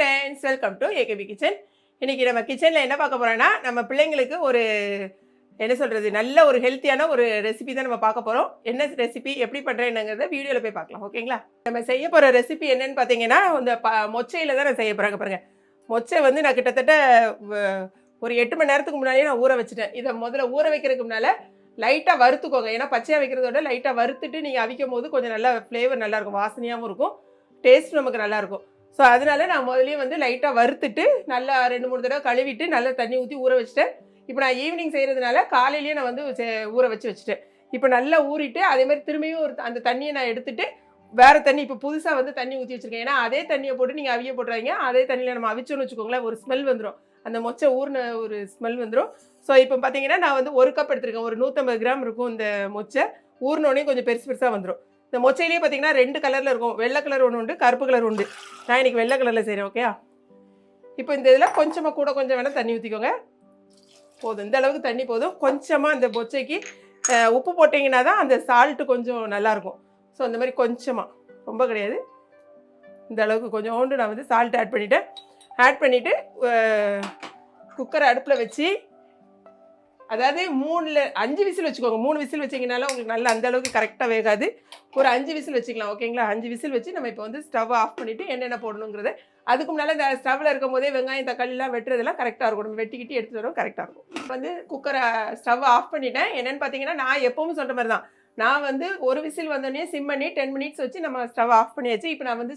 Friends welcome to AKB kitchen இன்னைக்கு நம்ம கிச்சனில் என்ன பார்க்க போகிறோன்னா நம்ம பிள்ளைங்களுக்கு ஒரு என்ன சொல்கிறது நல்ல ஒரு ஹெல்த்தியான ஒரு ரெசிபி தான் நம்ம பார்க்க போகிறோம் என்ன ரெசிபி எப்படி பண்ணுறேன்னுங்கிறத வீடியோவில் போய் பார்க்கலாம் ஓகேங்களா நம்ம செய்ய போகிற ரெசிபி என்னன்னு பார்த்தீங்கன்னா இந்த ப மொச்சையில் தான் நான் செய்ய போகிறாங்க பாருங்கள் மொச்சை வந்து நான் கிட்டத்தட்ட ஒரு எட்டு மணி நேரத்துக்கு முன்னாடியே நான் ஊற வச்சுட்டேன். இதை முதல்ல ஊற வைக்கிறதுக்கு முன்னால் லைட்டாக வறுத்துக்கோங்க. ஏன்னா பச்சையாக வைக்கிறதோட லைட்டாக வறுத்துட்டு நீங்கள் அவிக்கும் போது கொஞ்சம் நல்லா ஃப்ளேவர் நல்லாயிருக்கும் வாசனையாகவும் இருக்கும். டேஸ்ட் நமக்கு நல்லாயிருக்கும் ஸோ அதனால நான் முதலே வந்து லைட்டாக வறுத்துட்டு நல்லா ரெண்டு மூணு தடவை கழுவிட்டு நல்லா தண்ணி ஊற்றி ஊற வச்சுட்டேன். இப்போ நான் ஈவினிங் செய்கிறதுனால காலையிலேயே நான் வந்து ஊற வச்சு வச்சுட்டேன். இப்போ நல்லா ஊறிட்டு அதே மாதிரி திரும்பியும் ஒரு அந்த தண்ணியை நான் எடுத்துட்டு வேறு தண்ணி இப்போ புதுசாக வந்து தண்ணி ஊற்றி வச்சுருக்கேன். ஏன்னா அதே தண்ணியை போட்டு நீங்கள் அவிய போட்டுறாங்க அதே தண்ணியில் நம்ம அவிச்சோன்னு வச்சுக்கோங்களேன் ஒரு ஸ்மெல் வந்துடும் அந்த மொச்சை ஊறின ஒரு ஸ்மெல் வந்துடும் ஸோ இப்போ பார்த்தீங்கன்னா நான் வந்து ஒரு கப் எடுத்திருக்கேன். ஒரு நூற்றம்பது கிராம் இருக்கும் இந்த மொச்சை. ஊர்னோடனே கொஞ்சம் பெருசு பெருசாக வந்துடும் இந்த மொச்சையிலேயே பார்த்தீங்கன்னா ரெண்டு கலரில் இருக்கும். வெள்ளை கலர் ஒன்று உண்டு கருப்பு கலர் உண்டு. நான் இன்னைக்கு வெள்ளை கலரில் செய்கிறேன் ஓகேயா இப்போ இந்த இதில் கொஞ்சமாக கூட கொஞ்சம் வேணால் தண்ணி ஊற்றிக்கோங்க போதும். இந்த அளவுக்கு தண்ணி போதும். கொஞ்சமாக அந்த பொச்சைக்கு உப்பு போட்டிங்கன்னா தான் அந்த சால்ட்டு கொஞ்சம் நல்லாயிருக்கும் ஸோ அந்த மாதிரி கொஞ்சமாக ரொம்ப கிடையாது. இந்த அளவுக்கு கொஞ்சோண்டு நான் வந்து சால்ட் ஆட் பண்ணிவிட்டேன் ஆட் பண்ணிவிட்டு குக்கரை அடுப்பில் வச்சு அதாவது மூணில் அஞ்சு விசில் வச்சுக்கோங்க. மூணு விசில் வச்சிங்கனால உங்களுக்கு நல்லா அந்த அளவுக்கு கரெக்டாக வேகாது. ஒரு அஞ்சு விசில் வச்சுக்கலாம் ஓகேங்களா அஞ்சு விசில் வச்சு நம்ம இப்போ வந்து ஸ்டவ் ஆஃப் பண்ணிவிட்டு என்னென்ன போடணுங்கிறத. அதுக்கு முன்னால் இந்த ஸ்டவ்வில் இருக்கும் போதே வெங்காயம் தக்காளிலாம் வெட்டுறதெல்லாம் கரெக்டாக இருக்கும். நம்ம வெட்டிக்கிட்டு எடுத்துகிட்டு வரோம் கரெக்டாக இருக்கும். இப்போ வந்து குக்கரை ஸ்டவ் ஆஃப் பண்ணிட்டேன். என்னென்னு பார்த்தீங்கன்னா நான் எப்பவும் சொல்கிற மாதிரி தான். நான் வந்து ஒரு விசில் வந்தோடனே சிம் பண்ணி டென் மினிட்ஸ் வச்சு நம்ம ஸ்டவ் ஆஃப் பண்ணியாச்சு. இப்போ நான் வந்து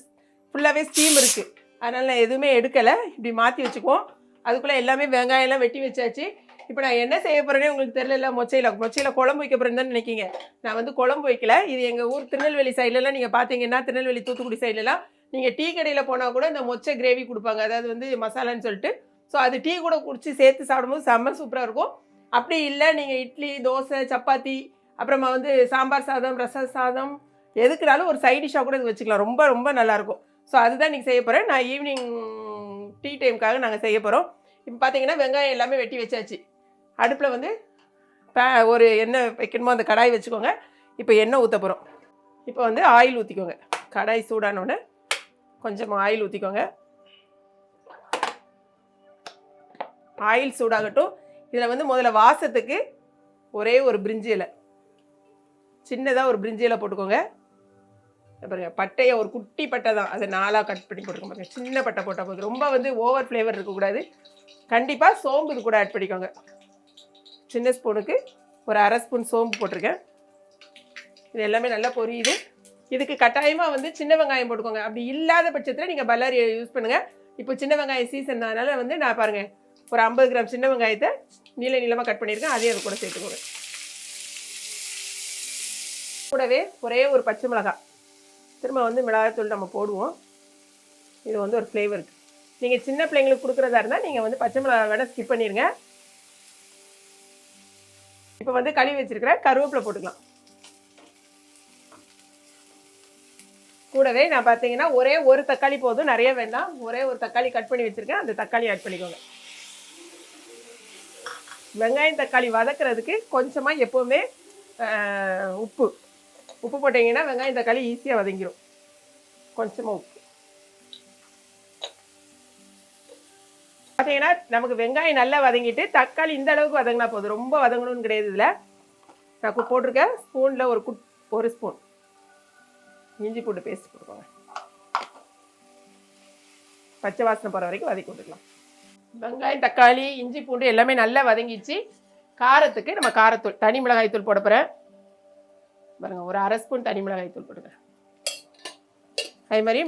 ஃபுல்லாகவே ஸ்டீம் இருக்குது அதனால் நான் எதுவுமே எடுக்கலை. இப்படி மாற்றி வச்சுக்குவோம். அதுக்குள்ளே எல்லாமே வெங்காயம்லாம் வெட்டி வச்சாச்சு. இப்போ நான் என்ன செய்ய போகிறேனே உங்களுக்கு தெரியல மொச்சையில் மொச்சையில் குழம்பு வைக்க போகிறேன்னு தான் நினைக்கிங்க. நான் வந்து குழம்பு வைக்கல. இது எங்கள் ஊர் திருநெல்வேலி சைட்லலாம் நீங்கள் பார்த்தீங்கன்னா திருநெல்வேலி தூத்துக்குடி சைட்லலாம் நீங்கள் டீ கடையில் போனால் கூட இந்த மொச்சை கிரேவி கொடுப்பாங்க. அதாவது வந்து மசாலான்னு சொல்லிட்டு. ஸோ அது டீ கூட குடிச்சு சேர்த்து சாப்பிடும்போது செம்ம சூப்பராக இருக்கும். அப்படி இல்லை நீங்கள் இட்லி தோசை சப்பாத்தி அப்புறமா வந்து சாம்பார் சாதம் ரச சாதம் எதுக்குனாலும் ஒரு சைட் டிஷ்ஷாக கூட இது வச்சுக்கலாம். ரொம்ப ரொம்ப நல்லாயிருக்கும் ஸோ அதுதான் இன்றைக்கி செய்ய போகிறேன் நான் ஈவினிங் டீ டைமுக்காக நாங்கள் செய்ய போகிறோம் இப்போ பார்த்தீங்கன்னா வெங்காயம் எல்லாமே வெட்டி வச்சாச்சு. அடுப்பில் வந்து பே ஒரு எண்ணெய் வைக்கணுமோ அந்த கடாய் வச்சுக்கோங்க. இப்போ எண்ணெய் ஊற்ற போகிறோம் இப்போ வந்து ஆயில் ஊற்றிக்கோங்க கடாய் சூடானோடனே கொஞ்சமாக ஆயில் ஊற்றிக்கோங்க ஆயில் சூடாகட்டும். இதில் வந்து முதல்ல வாசத்துக்கு ஒரே ஒரு பிரிஞ்சி இலை. சின்னதாக ஒரு பிரிஞ்சி இலை போட்டுக்கோங்க. பாருங்க பட்டையை ஒரு குட்டி பட்டை தான். அதை நாலாக கட் பண்ணி போட்டுக்க பாருங்க. சின்ன பட்டை போட்டால் போதும். ரொம்ப வந்து ஓவர் ஃப்ளேவர் இருக்கக்கூடாது. கண்டிப்பாக சோம்பு இது கூட ஆட் பண்ணிக்கோங்க. சின்ன ஸ்பூனுக்கு ஒரு அரை ஸ்பூன் சோம்பு போட்டிருக்கேன். இது எல்லாமே நல்லா பொரியுது. இதுக்கு கட்டாயமாக வந்து சின்ன வெங்காயம் போட்டுக்கோங்க. அப்படி இல்லாத பட்சத்தில் நீங்கள் பல்லாரி யூஸ் பண்ணுங்கள் இப்போ சின்ன வெங்காயம் சீசன் அதனால் வந்து நான் பாருங்கள் ஒரு ஐம்பது கிராம் சின்ன வெங்காயத்தை நீள நீளமாக கட் பண்ணியிருக்கேன். அதையும் அது கூட சேர்த்துக்கோங்க. கூடவே ஒரே ஒரு பச்சை மிளகாய். திரும்ப வந்து மிளகாய்த்தூள் நம்ம போடுவோம். இது வந்து ஒரு ஃப்ளேவருக்கு நீங்கள் சின்ன பிள்ளைங்களுக்கு கொடுக்குறதா இருந்தால் நீங்கள் வந்து பச்சை மிளகாய் வேணால் ஸ்கிப் பண்ணிடுங்க இப்போ வந்து கழுவி வச்சிருக்கிற கருவேப்பிலை போட்டுக்கலாம். கூடவே நான் பார்த்தீங்கன்னா ஒரே ஒரு தக்காளி போதும். நிறைய வேண்டாம். ஒரே ஒரு தக்காளி கட் பண்ணி வச்சுருக்கேன். அந்த தக்காளி ஆட் பண்ணிக்கோங்க. வெங்காயம் தக்காளி வதக்குறதுக்கு கொஞ்சமாக எப்போவுமே உப்பு. உப்பு போட்டிங்கன்னா வெங்காயம் தக்காளி ஈஸியாக வதங்கிடும் கொஞ்சமாக உப்பு. பார்த்தீங்கன்னா நமக்கு வெங்காயம் நல்லா வதங்கிட்டு தக்காளி இந்த அளவுக்கு வதங்கினா போதும். ரொம்ப வதங்கணும்னு கிடையாது இதில். நான் இப்போ போட்டிருக்கேன். ஸ்பூனில் ஒரு குட் ஒரு ஸ்பூன். இஞ்சி பூண்டு பேஸ்ட் போட்டுக்கோங்க. பச்சை வாசனை போகிற வரைக்கும் வதக்கி விட்டுக்கலாம். வெங்காயம் தக்காளி இஞ்சி பூண்டு எல்லாமே நல்லா வதங்கிச்சு. காரத்துக்கு நம்ம காரத்தூள் தனி மிளகாய் தூள் போட போகிறேன் பாருங்க ஒரு அரை ஸ்பூன் தனி மிளகாய் தூள் போட்டுக்கிறேன். அதே மாதிரி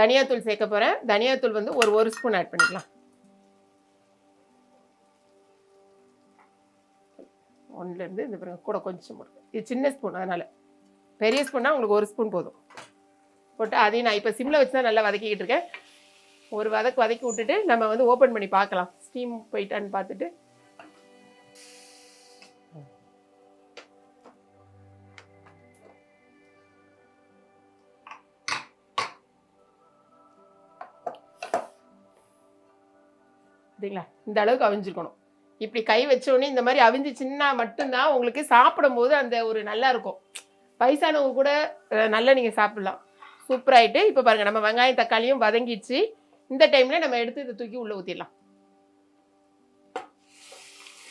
தனியாத்தூள் சேர்க்க போகிறேன் தனியாத்தூள் வந்து ஒரு ஒரு ஸ்பூன் ஆட் பண்ணிக்கலாம். ஒன்றுலேருந்து இந்த பாருங்க கூட கொஞ்சம் போடுங்க இது சின்ன ஸ்பூன் அதனால். பெரிய ஸ்பூன்னா உங்களுக்கு ஒரு ஸ்பூன் போதும். போட்டு அதையும் நான் இப்போ சிம்மில் வச்சு தான் நல்லா வதக்கிக்கிட்டு இருக்கேன். ஒரு வதக்கு வதக்கி விட்டுட்டு நம்ம வந்து ஓப்பன் பண்ணி பார்க்கலாம். ஸ்டீம் போயிட்டான்னு பார்த்துட்டு. சரிங்களா? இந்த அளவுக்கு அவிஞ்சிருக்கணும். இப்படி கை வச்சோடனே இந்த மாதிரி அவிஞ்சிச்சின்னா மட்டும்தான் உங்களுக்கு சாப்பிடும்போது அந்த ஒரு நல்லா இருக்கும். வயசானவங்க கூட நல்லா நீங்கள் சாப்பிடலாம். சூப்பராகிட்டு இப்போ பாருங்கள் நம்ம வெங்காயம் தக்காளியும் வதங்கிடுச்சு. இந்த டைமில் நம்ம எடுத்து இதை தூக்கி உள்ளே ஊற்றிடலாம்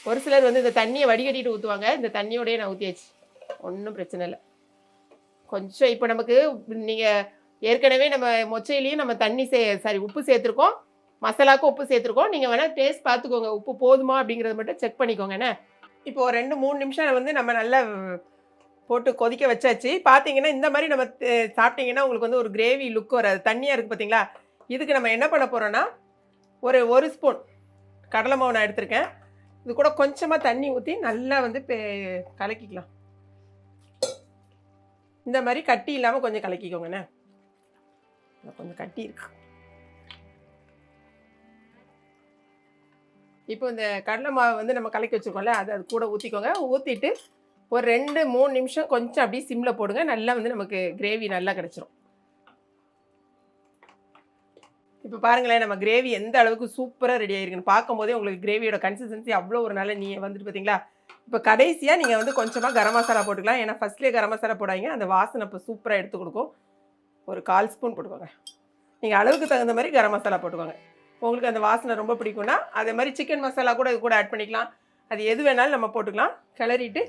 ஒரு சிலர் வந்து இந்த தண்ணியை வடிகட்டிட்டு ஊற்றுவாங்க இந்த தண்ணியோடய நான் ஊற்றியாச்சு ஒன்றும் பிரச்சனை இல்லை. கொஞ்சம் இப்போ நமக்கு நீங்கள் ஏற்கனவே நம்ம மொச்சையிலையும் நம்ம தண்ணி சே சாரி உப்பு சேர்த்துருக்கோம். மசாலாவுக்கும் உப்பு சேர்த்துருக்கோம். நீங்கள் வேணால் டேஸ்ட் பார்த்துக்கோங்க. உப்பு போதுமா அப்படிங்கிறத மட்டும் செக் பண்ணிக்கோங்க. என்ன? இப்போ ஒரு ரெண்டு மூணு நிமிஷம் வந்து நம்ம நல்லா போட்டு கொதிக்க வச்சாச்சு. பார்த்தீங்கன்னா இந்த மாதிரி நம்ம சாப்பிட்டிங்கன்னா சாப்பிட்டீங்கன்னா உங்களுக்கு வந்து ஒரு கிரேவி லுக் வராது. தண்ணியாக இருக்குது பார்த்தீங்களா இதுக்கு நம்ம என்ன பண்ண போகிறோன்னா ஒரு ஒரு ஸ்பூன் கடலை மாவு நான் எடுத்திருக்கேன். இது கூட கொஞ்சமாக தண்ணி ஊற்றி நல்லா வந்து கலக்கிக்கலாம். இந்த மாதிரி கட்டி இல்லாமல் கொஞ்சம் கலக்கிக்கோங்கண்ணே கொஞ்சம் கட்டி இருக்கு. இப்போ இந்த கடலை மாவு வந்து நம்ம கலக்கி வச்சுருக்கோம்ல அதை அது கூட ஊற்றிக்கோங்க ஊற்றிட்டு ஒரு ரெண்டு மூணு நிமிஷம் கொஞ்சம் அப்படியே சிம்மில் போடுங்க. நல்லா வந்து நமக்கு கிரேவி நல்லா கிடச்சிரும். இப்போ பாருங்களேன் நம்ம கிரேவி எந்த அளவுக்கு சூப்பராக ரெடி ஆகிருக்குன்னு பார்க்கும்போதே உங்களுக்கு கிரேவியோட கன்சிஸ்டன்சி அவ்வளோ ஒரு நல்ல நீங்கள் வந்துட்டு பார்த்தீங்களா இப்போ கடைசியாக நீங்கள் வந்து கொஞ்சமாக கரம் மசாலா போட்டுக்கலாம். ஏன்னா ஃபஸ்ட்லேயே கரம் மசாலா போடாங்க அந்த வாசனை இப்போ சூப்பராக எடுத்து கொடுக்கும். ஒரு கால் ஸ்பூன் போட்டுக்கோங்க. நீங்கள் அளவுக்கு தகுந்த மாதிரி கரம் மசாலா போட்டுக்கோங்க. உங்களுக்கு அந்த வாசனை ரொம்ப பிடிக்கும்னா அதே மாதிரி சிக்கன் மசாலா கூட இது கூட ஆட் பண்ணிக்கலாம். அது எது வேணாலும் நம்ம போட்டுக்கலாம். கிளறிட்டு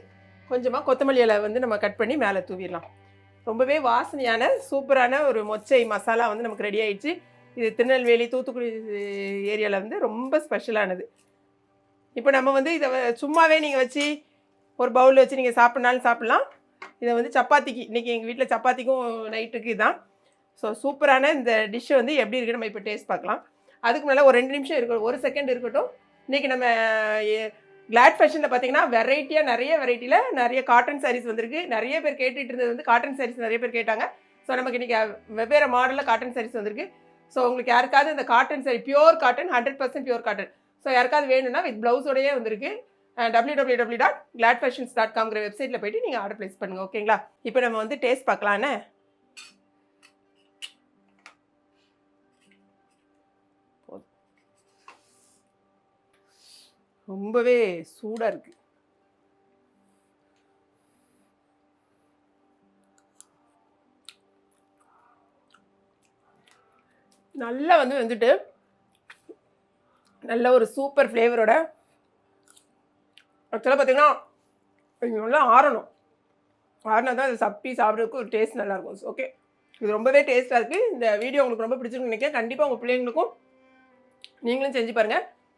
கொஞ்சமாக கொத்தமல்லி இலை வந்து நம்ம கட் பண்ணி மேலே தூவிடலாம். ரொம்பவே வாசனையான சூப்பரான ஒரு மொச்சை மசாலா வந்து நமக்கு ரெடி ஆயிடுச்சு. இது திருநெல்வேலி தூத்துக்குடி ஏரியாவில் வந்து ரொம்ப ஸ்பெஷலானது இப்போ நம்ம வந்து இதை சும்மாவே நீங்கள் வச்சு ஒரு பவுலில் வச்சு நீங்கள் சாப்பிட்னாலும் சாப்பிட்லாம். இதை வந்து சப்பாத்திக்கு இன்றைக்கி எங்கள் வீட்டில் சப்பாத்திக்கும் நைட்டுக்கு இதான் ஸோ சூப்பரான இந்த டிஷ்ஷை வந்து எப்படி இருக்குன்னு நம்ம இப்போ டேஸ்ட் பார்க்கலாம். அதுக்கு மேலே ஒரு ரெண்டு நிமிஷம் இருக்கட்டும் ஒரு செகண்ட் இருக்கட்டும். இன்றைக்கி நம்ம கிளாட் ஃபேஷனில் பார்த்தீங்கன்னா வெரைட்டியாக நிறைய வெரைட்டியில் நிறைய காட்டன் சாரீஸ் வந்திருக்கு. நிறைய பேர் கேட்டுட்டு இருந்தது வந்து காட்டன் சாரீஸ் நிறைய பேர் கேட்டாங்க. ஸோ நமக்கு இன்றைக்கி வெவ்வேறு மாடலில் காட்டன் சாரீஸ் வந்திருக்கு. ஸோ உங்களுக்கு யாருக்காவது இந்த cotton sari pure cotton hundred percent pure cotton so யாருக்காவது வேணும்னா வித் ப்ளவுஸோடயே வந்திருக்கு. W W W dot Glad Fashions dot காம்ங்கிற வெப்சைட்டில் போயிட்டு நீங்கள் ஆர்டர் ப்ளேஸ் பண்ணுங்கள் ஓகேங்களா இப்போ நம்ம வந்து டேஸ்ட் பார்க்கலான்னு ரொம்பவே சூடாக இருக்கு. நல்லா வந்து வந்துட்டு நல்ல ஒரு சூப்பர் ஃப்ளேவரோட ஆக்சுவலாக பார்த்தீங்கன்னா நல்லா ஆறணும். ஆறினா தான் அது சப்பி சாப்பிட்றதுக்கு ஒரு டேஸ்ட் நல்லாயிருக்கும் ஓகே இது ரொம்பவே டேஸ்ட்டாக இருக்குது இந்த வீடியோ உங்களுக்கு ரொம்ப பிடிச்சிருக்கு நினைக்கிறேன். கண்டிப்பாக உங்கள் பிள்ளைங்களுக்கும் நீங்களும் செஞ்சு பாருங்கள்